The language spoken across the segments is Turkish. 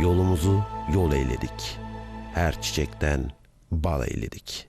Yolumuzu yol eyledik. Her çiçekten bal eyledik.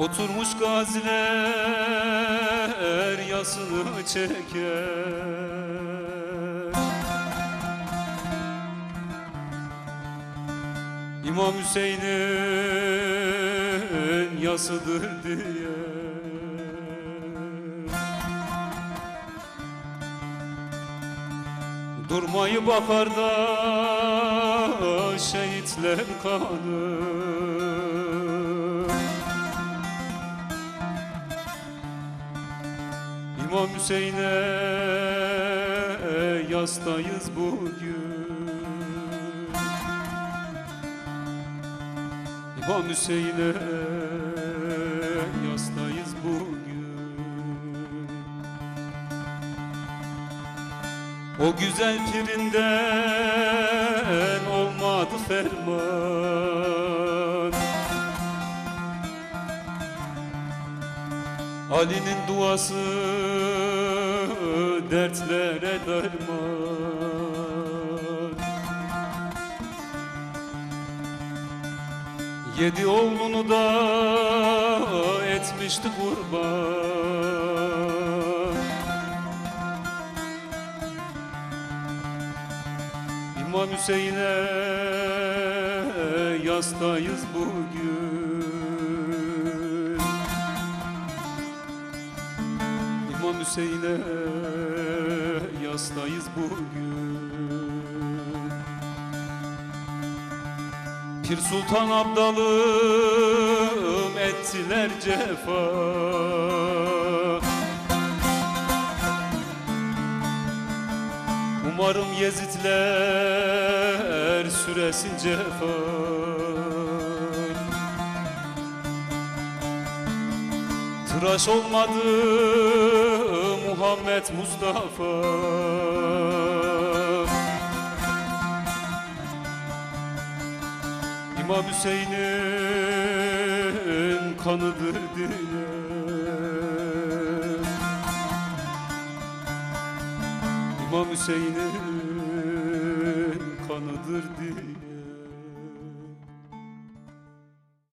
Oturmuş gaziler yasını çeker. İmam Hüseyin'in yasıdır diye. Durmayı bakar da şehitler kanı İmam Hüseyin'e yastayız bugün. İmam Hüseyin'e yastayız bugün. O güzel pirinden olmadı ferman Ali'nin duası dertlere derman Yedi oğlunu da etmişti kurban. İmam Hüseyin'e yastayız bugün İmam Hüseyin'e yastayız bugün. Pir Sultan Abdalım ettiler cefa. Umarım Yezidler süresin cefa Tıraş olmadı Muhammed Mustafa. İmam Hüseyin'in kanıdır diye. İmam Hüseyin'in kanıdır diye